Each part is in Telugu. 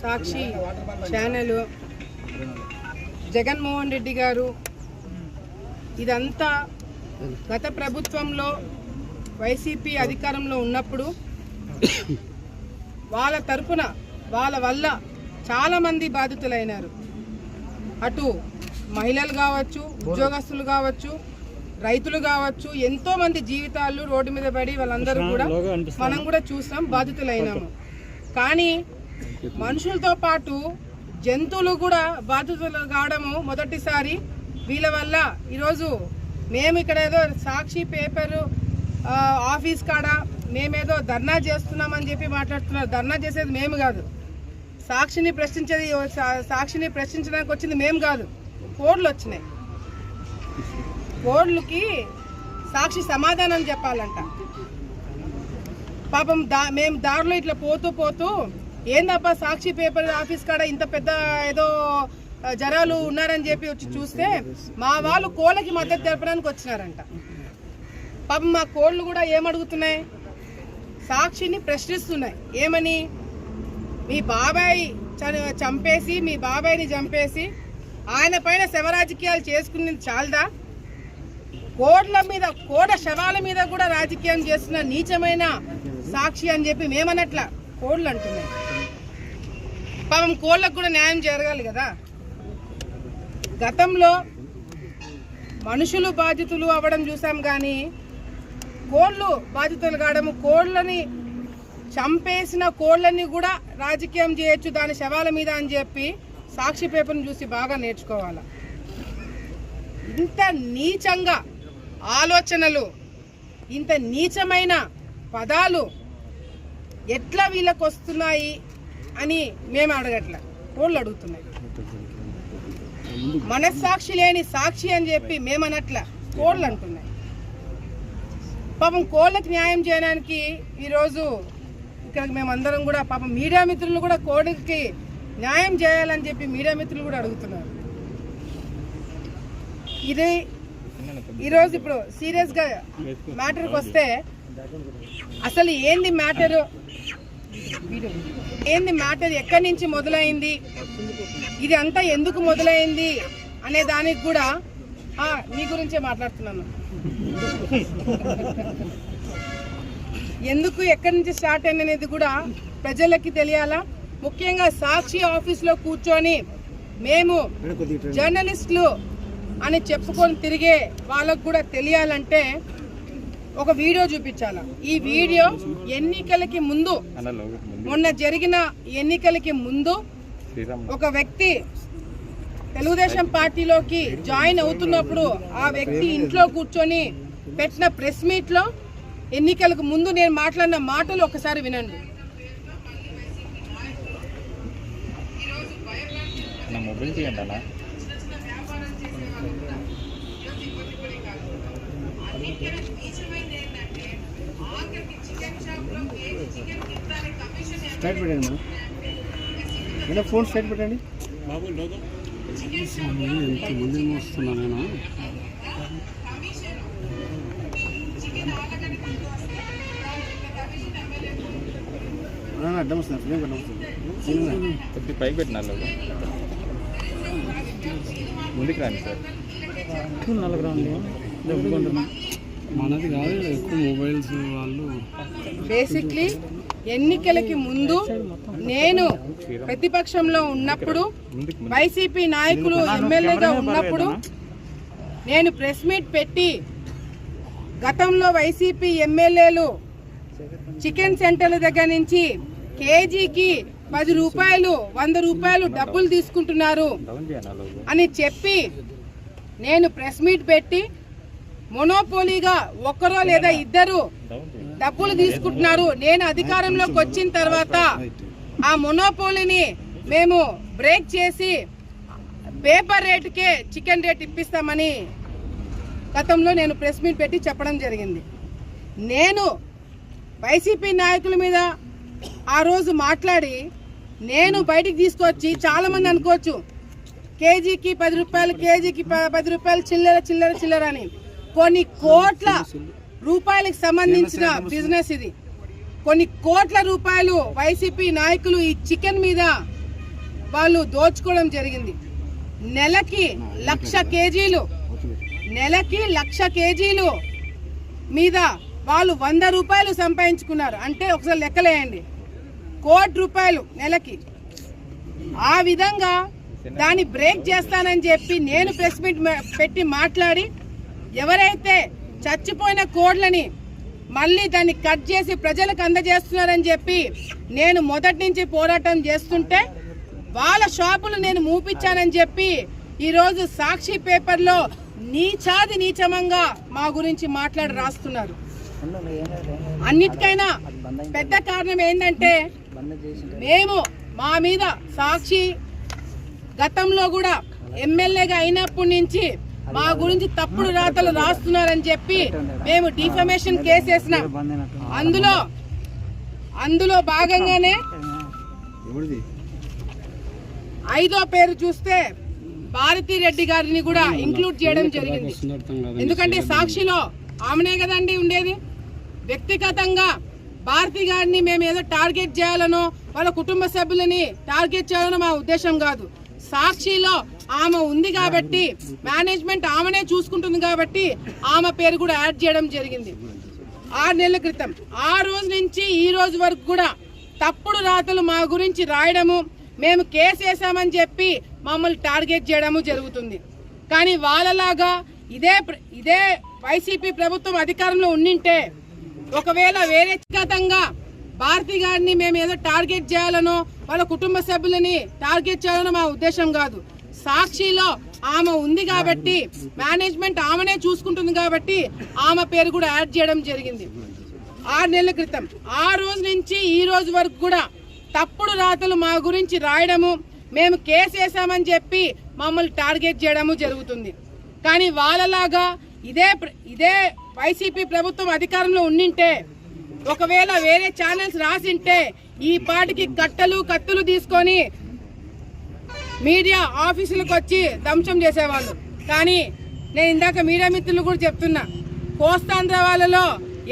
సాక్షి ఛానల్. జగన్మోహన్ రెడ్డి గారు. ఇదంతా గత ప్రభుత్వంలో వైసీపీ అధికారంలో ఉన్నప్పుడు వాళ్ళ తరపున వాళ్ళ వల్ల చాలామంది బాధితులైనారు. అటు మహిళలు కావచ్చు ఉద్యోగస్తులు కావచ్చు రైతులు కావచ్చు ఎంతో మంది జీవితాలు రోడ్డు మీద పడి వాళ్ళందరూ కూడా మనం కూడా చూసాం బాధితులైనాము. కానీ మనుషులతో పాటు జంతువులు కూడా బాధితులు కావడము మొదటిసారి. వీళ్ళ వల్ల ఈరోజు మేము ఇక్కడ ఏదో సాక్షి పేపరు ఆఫీస్ కాడ మేమేదో ధర్నా చేస్తున్నామని చెప్పి మాట్లాడుతున్నారు. ధర్నా చేసేది మేము కాదు. సాక్షిని ప్రశ్నించేది సా- సాక్షిని ప్రశ్నించడానికి వచ్చింది మేము కాదు. కోడ్లు వచ్చినాయి. కోడ్లకి సాక్షి సమాధానం చెప్పాలంట. పాపం దా మేము దారిలో ఇట్లా పోతూ పోతూ ఏందప్ప సాక్షి పేపర్ ఆఫీస్ కాడ ఇంత పెద్ద ఏదో జనాలు ఉన్నారని చెప్పి వచ్చి చూస్తే మా వాళ్ళు కోళ్ళకి మద్దతు తెలపడానికి వచ్చినారంట. పాపం మా కోళ్ళు కూడా ఏమడుగుతున్నాయి? సాక్షిని ప్రశ్నిస్తున్నాయి. ఏమని? మీ బాబాయ్ చంపేసి మీ బాబాయ్ని చంపేసి ఆయన పైన శవరాజకీయాలు చేసుకునేది చాలదా? కోడ్ల మీద కోడ శవాల మీద కూడా రాజకీయం చేస్తున్న నీచమైన సాక్షి అని చెప్పి మేమన్నట్ల కోడ్లు అంటున్నాయి పాపం కోళ్ళకు కూడా న్యాయం జరగాలి కదా. గతంలో మనుషులు బాధితులు అవ్వడం చూసాం కానీ కోళ్ళు బాధితులు కావడము కోళ్ళని చంపేసిన కోళ్ళని కూడా రాజకీయం చేయొచ్చు దాని శవాల మీద అని చెప్పి సాక్షి పేపర్ని చూసి బాగా నేర్చుకోవాలి. ఇంత నీచంగా ఆలోచనలు ఇంత నీచమైన పదాలు ఎట్లా వీళ్ళకు వస్తున్నాయి అని మేము అడగట్ల. కోళ్ళు అడుగుతున్నాయి. మనస్సాక్షి లేని సాక్షి అని చెప్పి మేమనట్ల కోళ్ళు అంటున్నాయి. పాపం కోళ్ళకి న్యాయం చేయడానికి ఈరోజు ఇక్కడ మేమందరం కూడా పాపం మీడియా మిత్రులు కూడా కోడికి న్యాయం చేయాలని చెప్పి మీడియా మిత్రులు కూడా అడుగుతున్నారు. ఇది ఈరోజు ఇప్పుడు సీరియస్గా మ్యాటర్కి వస్తే అసలు ఏంది మ్యాటరు? ఏంది మ్యాటర్? ఎక్కడి నుంచి మొదలైంది? ఇది అంతా ఎందుకు మొదలైంది? అనే దానికి కూడా మీ గురించే మాట్లాడుతున్నాను. ఎందుకు ఎక్కడి నుంచి స్టార్ట్ అయింది అనేది కూడా ప్రజలకి తెలియాలా? ముఖ్యంగా సాక్షి ఆఫీస్లో కూర్చొని మేము జర్నలిస్టులు అని చెప్పుకొని తిరిగే వాళ్ళకు కూడా తెలియాలంటే ఒక వీడియో చూపించాల? ఈ వీడియో ఎన్నికలకి ముందు మొన్న జరిగిన ఎన్నికలకి ముందు ఒక వ్యక్తి తెలుగుదేశం పార్టీలోకి జాయిన్ అవుతున్నప్పుడు ఆ వ్యక్తి ఇంట్లో కూర్చొని పెట్టిన ప్రెస్ మీట్లో ఎన్నికలకు ముందు నేను మాట్లాడిన మాటలు ఒకసారి వినండి. స్టార్ట్ పెట్టండి మేడం. మేడం ఫోన్ స్టార్ట్ పెట్టండి. ఎంతమంది వస్తున్నా నేను? అడ్డం వస్తున్నా ఫ్రేమ్ అడ్డం వస్తుంది కొద్ది పైకి పెట్టిన లోగో. ముందుకు రాండి సార్. నలుగురు అండి మనది కాదు ఎక్కువ మొబైల్స్ వాళ్ళు. బేసిక్లీ ఎన్నికలకి ముందు నేను ప్రతిపక్షంలో ఉన్నప్పుడు వైసీపీ నాయకులు ఎమ్మెల్యేగా ఉన్నప్పుడు నేను ప్రెస్ మీట్ పెట్టి గతంలో వైసీపీ ఎమ్మెల్యేలు చికెన్ సెంటర్ల దగ్గర నుంచి కేజీకి పది రూపాయలు వంద రూపాయలు డబ్బులు తీసుకుంటున్నారు అని చెప్పి నేను ప్రెస్ మీట్ పెట్టి మొనోపోలీగా ఒక్కరో లేదా ఇద్దరు డబ్బులు తీసుకుంటున్నారు. నేను అధికారంలోకి వచ్చిన తర్వాత ఆ మొనోపోలీని మేము బ్రేక్ చేసి పేపర్ రేటుకే చికెన్ రేట్ ఇప్పిస్తామని గతంలో నేను ప్రెస్ మీట్ పెట్టి చెప్పడం జరిగింది. నేను వైసీపీ నాయకుల మీద ఆ రోజు మాట్లాడి నేను బయటికి తీసుకొచ్చి చాలామంది అనుకోవచ్చు కేజీకి పది రూపాయలు కేజీకి పది రూపాయలు చిల్లర చిల్లర చిల్లర అని. కొన్ని కోట్ల రూపాయలకు సంబంధించిన బిజినెస్ ఇది. కొన్ని కోట్ల రూపాయలు వైసీపీ నాయకులు ఈ చికెన్ మీద వాళ్ళు దోచుకోవడం జరిగింది. నెలకి లక్ష కేజీలు. నెలకి లక్ష కేజీలు మీద వాళ్ళు వంద రూపాయలు సంపాదించుకున్నారు. అంటే ఒకసారి లెక్కలేయండి. కోటి రూపాయలు నెలకి. ఆ విధంగా దాన్ని బ్రేక్ చేస్తానని చెప్పి నేను ప్రెస్ మీట్ పెట్టి మాట్లాడి ఎవరైతే చచ్చిపోయిన కోడ్లని మళ్ళీ దాన్ని కట్ చేసి ప్రజలకు అందజేస్తున్నారని చెప్పి నేను మొదటి నుంచి పోరాటం చేస్తుంటే వాళ్ళ షాపులు నేను మూపించానని చెప్పి ఈరోజు సాక్షి పేపర్లో నీచాది నీచమంగా మా గురించి మాట్లాడి రాస్తున్నారు. అన్నిటికైనా పెద్ద కారణం ఏంటంటే మేము మా మీద సాక్షి గతంలో కూడా ఎమ్మెల్యేగా అయినప్పటి నుంచి మా గురించి తప్పుడు రాతలు రాస్తున్నారని చెప్పి మేము డిఫమేషన్ కేసు వేసినాం అందులో అందులో భాగంగానే ఐదో పేరు చూస్తే భారతీ రెడ్డి గారిని కూడా ఇంక్లూడ్ చేయడం జరిగింది. ఎందుకంటే సాక్షిలో ఆమెనే కదండి ఉండేది? వ్యక్తిగతంగా భారతి గారిని మేము ఏదో టార్గెట్ చేయాలనో వాళ్ళ కుటుంబ సభ్యులని టార్గెట్ చేయాలనో మా ఉద్దేశం కాదు. సాక్షిలో ఆమె ఉంది కాబట్టి మేనేజ్మెంట్ ఆమెనే చూసుకుంటుంది కాబట్టి ఆమె పేరు కూడా యాడ్ చేయడం జరిగింది. ఆరు నెలల క్రితం. ఆ రోజు నుంచి ఈ రోజు వరకు కూడా తప్పుడు రాతలు మా గురించి రాయడము మేము కేసు వేసామని చెప్పి మమ్మల్ని టార్గెట్ చేయడము జరుగుతుంది. కానీ వాళ్ళలాగా ఇదే ప్ర- ఇదే వైసీపీ ప్రభుత్వం అధికారంలో ఉండింటే ఒకవేళ వేరే వ్యక్తిగతంగా భారతి గారిని మేము ఏదో టార్గెట్ చేయాలనో వాళ్ళ కుటుంబ సభ్యులని టార్గెట్ చేయాలనో మా ఉద్దేశం కాదు. సాక్షిలో ఆమె ఉంది కాబట్టి మేనేజ్మెంట్ ఆమెనే చూసుకుంటుంది కాబట్టి ఆమె పేరు కూడా యాడ్ చేయడం జరిగింది. ఆరు నెలల క్రితం. ఆ రోజు నుంచి ఈ రోజు వరకు కూడా తప్పుడు రాతలు మా గురించి రాయడము మేము కేసు వేసామని చెప్పి మమ్మల్ని టార్గెట్ చేయడము జరుగుతుంది. కానీ వాళ్ళలాగా ఇదే ప్ర- ఇదే వైసీపీ ప్రభుత్వం అధికారంలో ఉండింటే ఒకవేళ వేరే ఛానల్స్ రాసింటే ఈ పాటికి కట్టలు కత్తులు తీసుకొని మీడియా ఆఫీసులకు వచ్చి ధ్వంసం చేసేవాళ్ళు. కానీ నేను ఇందాక మీడియా మిత్రులు కూడా చెప్తున్నా కోస్తాంధ్ర వాళ్ళలో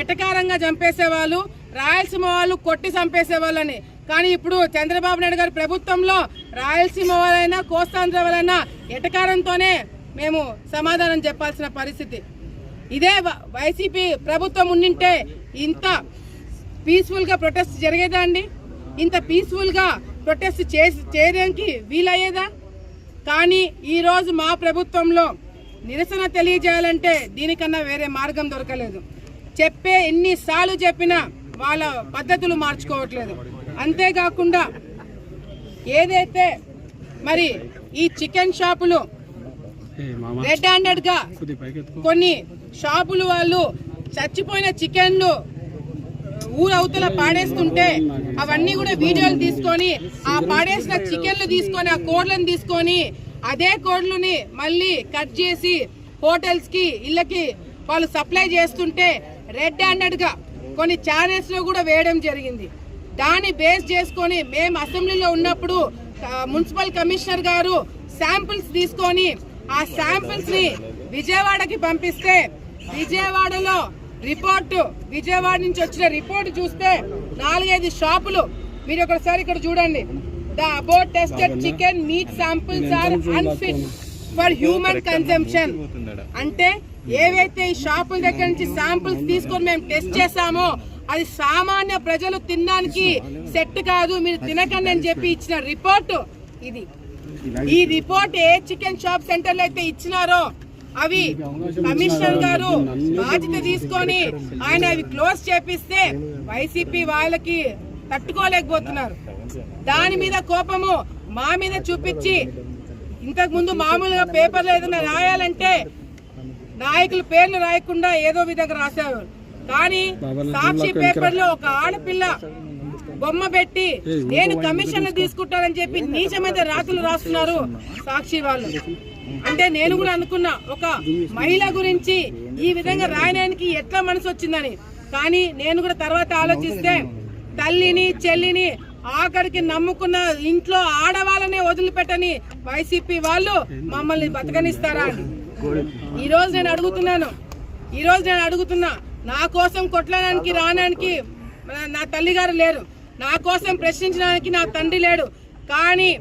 ఎటకారంగా చంపేసేవాళ్ళు రాయలసీమ వాళ్ళు కొట్టి చంపేసేవాళ్ళని. కానీ ఇప్పుడు చంద్రబాబు నాయుడు గారి ప్రభుత్వంలో రాయలసీమ వాళ్ళైనా కోస్తాంధ్ర వాళ్ళైనా ఎటకారంతోనే మేము సమాధానం చెప్పాల్సిన పరిస్థితి. ఇదే వైసీపీ ప్రభుత్వం ఉండింటే ఇంత పీస్ఫుల్గా ప్రొటెస్ట్ జరిగేదా అండి? ఇంత పీస్ఫుల్గా ప్రొటెస్ట్ చేసి చేయడానికి వీలయ్యేదా? కానీ ఈ రోజు మా ప్రభుత్వంలో నిరసన తెలియజేయాలంటే దీనికన్నా వేరే మార్గం దొరకలేదు. చెప్పే ఎన్నిసార్లు చెప్పినా వాళ్ళ పద్ధతులు మార్చుకోవట్లేదు. అంతేకాకుండా ఏదైతే మరి ఈ చికెన్ షాపులు రెడ్ హ్యాండెడ్గా కొన్ని షాపులు వాళ్ళు చచ్చిపోయిన చికెన్లు ఊరు పాడేస్తుంటే అవన్నీ కూడా వీడియోలు తీసుకొని ఆ పాడేసిన చికెన్లు తీసుకొని ఆ కోడ్లను తీసుకొని అదే కోడ్లని మళ్ళీ కట్ చేసి హోటల్స్కి ఇళ్ళకి వాళ్ళు సప్లై చేస్తుంటే రెడ్ హ్యాండెడ్గా కొన్ని ఛానల్స్లో కూడా వేయడం జరిగింది. దాన్ని బేస్ చేసుకొని మేము అసెంబ్లీలో ఉన్నప్పుడు మున్సిపల్ కమిషనర్ గారు శాంపిల్స్ తీసుకొని ఆ శాంపిల్స్ని విజయవాడకి పంపిస్తే విజయవాడలో రిపోర్టు విజయవాడ నుంచి వచ్చిన రిపోర్ట్ చూస్తే నాలుగైదు షాపులు. మీరు ఒకసారి ఇక్కడ చూడండి. The about tested chicken meat samples are unfit for human consumption. అంటే ఏవైతే ఈ షాపుల దగ్గర నుంచి శాంపిల్స్ తీసుకొని మేము టెస్ట్ చేసామో అది సామాన్య ప్రజలు తినడానికి సెట్ కాదు. మీరు తినకండి అని చెప్పి ఇచ్చిన రిపోర్ట్ ఇది. ఈ రిపోర్ట్ ఏ చికెన్ షాప్ సెంటర్లో అయితే ఇచ్చినారో అవి కమిషనర్ గారు బాధ్యత తీసుకొని ఆయన అవి క్లోజ్ చేపిస్తే వైసీపీ వాళ్ళకి తట్టుకోలేకపోతున్నారు. దాని మీద కోపము మా మీద చూపించి ఇంతకు ముందు మామూలుగా పేపర్లో ఏదైనా రాయాలంటే నాయకుల పేర్లు రాయకుండా ఏదో విధంగా రాశారు. కానీ సాక్షి పేపర్లో ఒక ఆడపిల్ల బొమ్మ పెట్టి నేను కమిషన్ తీసుకుంటానని చెప్పి నీచమైన రాతలు రాస్తున్నారు సాక్షి వాళ్ళు. అంటే నేను కూడా అనుకున్నా ఒక మహిళ గురించి ఈ విధంగా రాయడానికి ఎట్లా మనసు వచ్చిందని. కానీ నేను కూడా తర్వాత ఆలోచిస్తే తల్లిని చెల్లిని ఆఖరికి నమ్ముకున్న ఇంట్లో ఆడవాళ్ళనే వదిలిపెట్టని వైసీపీ వాళ్ళు మమ్మల్ని బతకనిస్తారా అని ఈ రోజు నేను అడుగుతున్నాను. ఈ రోజు నేను అడుగుతున్నా నా కోసం కొట్టడానికి రావడానికి నా- తల్లిగారు లేరు. నా కోసం ప్రశ్నించడానికి నా తండ్రి లేడు. కానీ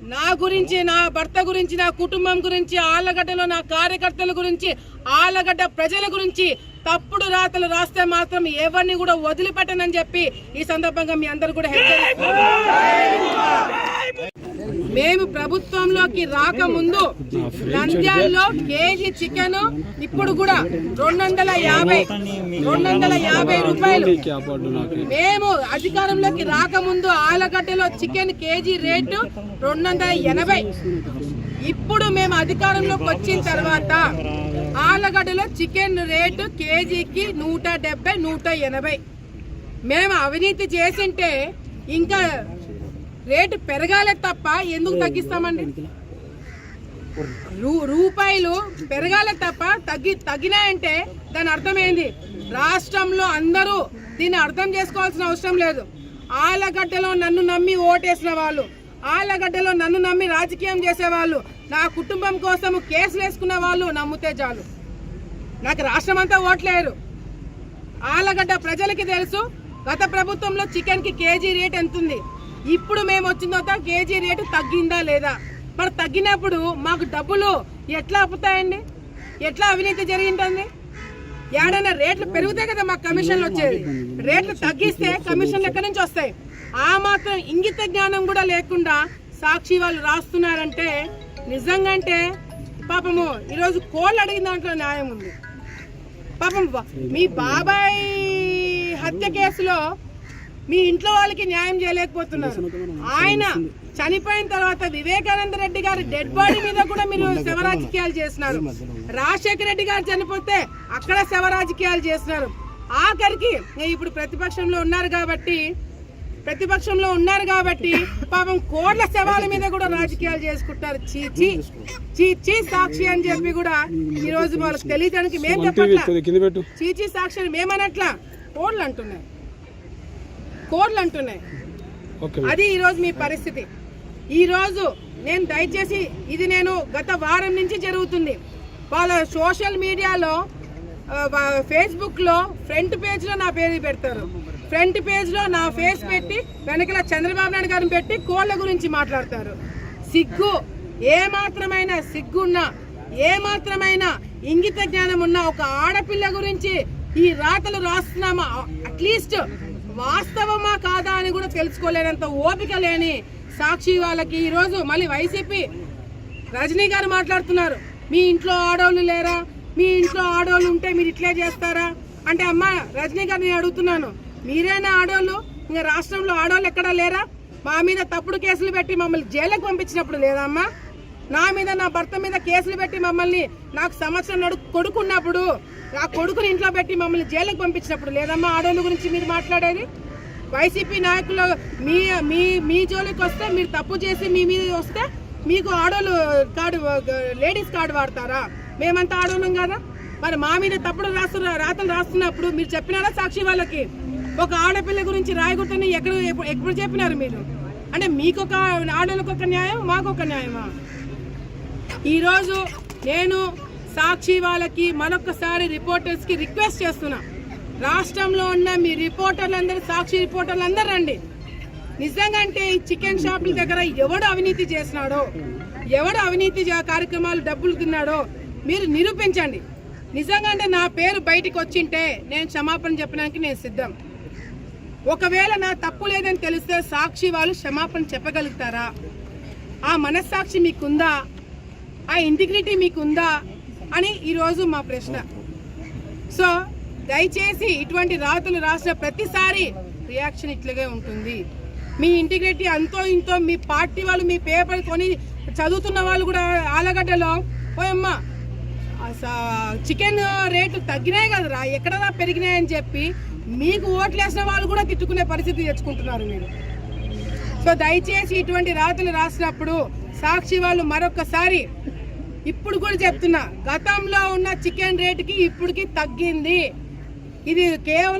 నా గురించి నా భర్త గురించి నా కుటుంబం గురించి ఆళ్ళగడ్డలో నా కార్యకర్తల గురించి ఆళ్ళగడ్డ ప్రజల గురించి తప్పుడు రాతలు రాస్తే మాత్రం ఎవరిని కూడా వదిలిపెట్టనని చెప్పి ఈ సందర్భంగా మీ అందరు కూడా హెచ్చరిస్తున్నారు. మేము ప్రభుత్వంలోకి రాకముందు నంద్యాలలో కేజీ చికెన్ ఇప్పుడు కూడా రెండు వందల యాభై రెండు వందల యాభై రూపాయలు. మేము అధికారంలోకి రాకముందు ఆలగడ్డలో చికెన్ కేజీ రేటు రెండు వందల ఎనభై. ఇప్పుడు మేము అధికారంలోకి వచ్చిన తర్వాత ఆలగడ్డలో చికెన్ రేటు కేజీకి నూట డెబ్బై నూట ఎనభై. మేము అవినీతి చేసింటే ఇంకా రేటు పెరగాలే తప్ప ఎందుకు తగ్గిస్తామండి? రూ- రూపాయలు పెరగాలే తప్ప తగ్గి తగ్గినాయంటే దాని అర్థం ఏంది? రాష్ట్రంలో అందరూ దీన్ని అర్థం చేసుకోవాల్సిన అవసరం లేదు. ఆలగడ్డలో నన్ను నమ్మి ఓటేసిన వాళ్ళు ఆలగడ్డలో నన్ను నమ్మి రాజకీయం చేసేవాళ్ళు నా కుటుంబం కోసం కేసులు వేసుకున్న వాళ్ళు నమ్మితే చాలు. నాకు రాష్ట్రం అంతా ఓట్లేరు ఆలగడ్డ ప్రజలకి తెలుసు గత ప్రభుత్వంలో చికెన్కి కేజీ రేట్ ఎంత ఉంది ఇప్పుడు మేము వచ్చిన తర్వాత కేజీ రేటు తగ్గిందా లేదా? మరి తగ్గినప్పుడు మాకు డబ్బులు ఎట్లా అప్పుతాయండి? ఎట్లా అవినీతి జరిగిందండి? ఏడైనా రేట్లు పెరిగితే కదా మాకు కమిషన్లు వచ్చేది. రేట్లు తగ్గిస్తే కమిషన్లు ఎక్కడి నుంచి వస్తాయి? ఆ మాత్రం ఇంగిత జ్ఞానం కూడా లేకుండా సాక్షి వాళ్ళు రాస్తున్నారంటే నిజంగా అంటే పాపము ఈరోజు కోళ్ళు అడిగిన దాంట్లో న్యాయం ఉంది. పాపం మీ బాబాయ్ హత్య కేసులో మీ ఇంట్లో వాళ్ళకి న్యాయం చేయలేకపోతున్నారు. ఆయన చనిపోయిన తర్వాత వివేకానంద రెడ్డి గారి డెడ్ బాడీ మీద కూడా మీరు శవ రాజకీయాలు చేస్తున్నారు. రాజశేఖర రెడ్డి గారు చనిపోతే అక్కడ శవ రాజకీయాలు చేస్తున్నారు. ఆఖరికి ఇప్పుడు ప్రతిపక్షంలో ఉన్నారు కాబట్టి ప్రతిపక్షంలో ఉన్నారు కాబట్టి పాపం కోట్ల శవాల మీద కూడా రాజకీయాలు చేసుకుంటారు. చీచి చీచి సాక్షి అని చెప్పి కూడా ఈ రోజు వాళ్ళకి తెలియడానికి మేము చెప్పట్లా. చీచి సాక్షి అని మేమనట్లా కోడ్లు అంటున్నాయి. కోడ్లు అంటున్నాయి అది ఈ రోజు మీ పరిస్థితి. ఈ రోజు నేను దయచేసి ఇది నేను గత వారం నుంచి జరుగుతుంది. వాళ్ళ సోషల్ మీడియాలో ఫేస్బుక్లో ఫ్రంట్ పేజ్లో నా పేరు పెడతారు. ఫ్రంట్ పేజ్లో నా ఫేస్ పెట్టి వెనకల చంద్రబాబు నాయుడు గారిని పెట్టి కోళ్ళ గురించి మాట్లాడతారు. సిగ్గు ఏ మాత్రమైన సిగ్గున్నా ఏ మాత్రమైన ఇంగిత జ్ఞానం ఉన్న ఒక ఆడపిల్ల గురించి ఈ రాతలు రాస్తున్నామా? అట్లీస్ట్ వాస్తవమా కాదా అని కూడా తెలుసుకోలేనంత ఓపిక లేని సాక్షి వాళ్ళకి ఈరోజు మళ్ళీ వైసీపీ రజనీ గారు మాట్లాడుతున్నారు. మీ ఇంట్లో ఆడవాళ్ళు లేరా? మీ ఇంట్లో ఆడవాళ్ళు ఉంటే మీరు ఇట్లే చేస్తారా? అంటే అమ్మ రజనీ గారు నేను అడుగుతున్నాను. మీరేనా ఆడవాళ్ళు ఇంకా రాష్ట్రంలో ఆడవాళ్ళు ఎక్కడా లేరా? మా మీద తప్పుడు కేసులు పెట్టి మమ్మల్ని జైలుకి పంపించినప్పుడు లేదా అమ్మా? నా మీద నా భర్త మీద కేసులు పెట్టి మమ్మల్ని నాకు సంవత్సరం నడు కొడుకున్నప్పుడు నా కొడుకుని ఇంట్లో పెట్టి మమ్మల్ని జైలుకి పంపించినప్పుడు లేదమ్మా ఆడోళ్ళ గురించి మీరు మాట్లాడేది? వైసీపీ నాయకులు మీ మీ మీ జోలికి వస్తే మీరు తప్పు చేసి మీ మీద వస్తే మీకు ఆడోళ్ళు కార్డు లేడీస్ కార్డు వాడతారా? మేమంతా ఆడోళ్ళం కదా? మరి మా మీద తప్పుడు రాస్తున్న రాతలు రాస్తున్నప్పుడు మీరు చెప్పినారా సాక్షి వాళ్ళకి? ఒక ఆడపిల్ల గురించి రాయకూడదని ఎక్కడ ఎప్పుడు ఎప్పుడు చెప్పినారు మీరు? అంటే మీకు ఒక ఆడోళ్ళకి ఒక న్యాయం మాకు ఒక న్యాయమా? ఈరోజు నేను సాక్షి వాళ్ళకి మరొకసారి రిపోర్టర్స్కి రిక్వెస్ట్ చేస్తున్నా. రాష్ట్రంలో ఉన్న మీ రిపోర్టర్లందరూ సాక్షి రిపోర్టర్లందరూ రండి. నిజంగా అంటే ఈ చికెన్ షాపుల దగ్గర ఎవడు అవినీతి చేసినాడో ఎవడు అవినీతి కార్యక్రమాలు డబ్బులు తిన్నాడో మీరు నిరూపించండి. నిజంగా నా పేరు బయటికి వచ్చింటే నేను క్షమాపణ చెప్పడానికి నేను సిద్ధం. ఒకవేళ నా తప్పు లేదని తెలిస్తే సాక్షి వాళ్ళు క్షమాపణ చెప్పగలుగుతారా? ఆ మనస్సాక్షి మీకుందా? ఆ ఇంటిగ్రిటీ మీకుందా అని ఈరోజు మా ప్రశ్న. సో దయచేసి ఇటువంటి రాతలు రాసిన ప్రతిసారి రియాక్షన్ ఇట్లాగే ఉంటుంది. మీ ఇంటిగ్రిటీ అంతో ఇంతో మీ పార్టీ వాళ్ళు మీ పేపర్ కొని చదువుతున్న వాళ్ళు కూడా ఆలగడ్డలో పోయమ్మా చికెన్ రేటు తగ్గినాయి కదరా ఎక్కడదా పెరిగినాయని చెప్పి మీకు ఓట్లేసిన వాళ్ళు కూడా తిట్టుకునే పరిస్థితి తెచ్చుకుంటున్నారు మీరు. సో దయచేసి ఇటువంటి రాతలు రాసినప్పుడు సాక్షి వాళ్ళు మరొకసారి ఇప్పుడు కూడా చెప్తున్నా గతంలో ఉన్న చికెన్ రేటుకి ఇప్పటికి తగ్గింది. ఇది కేవలం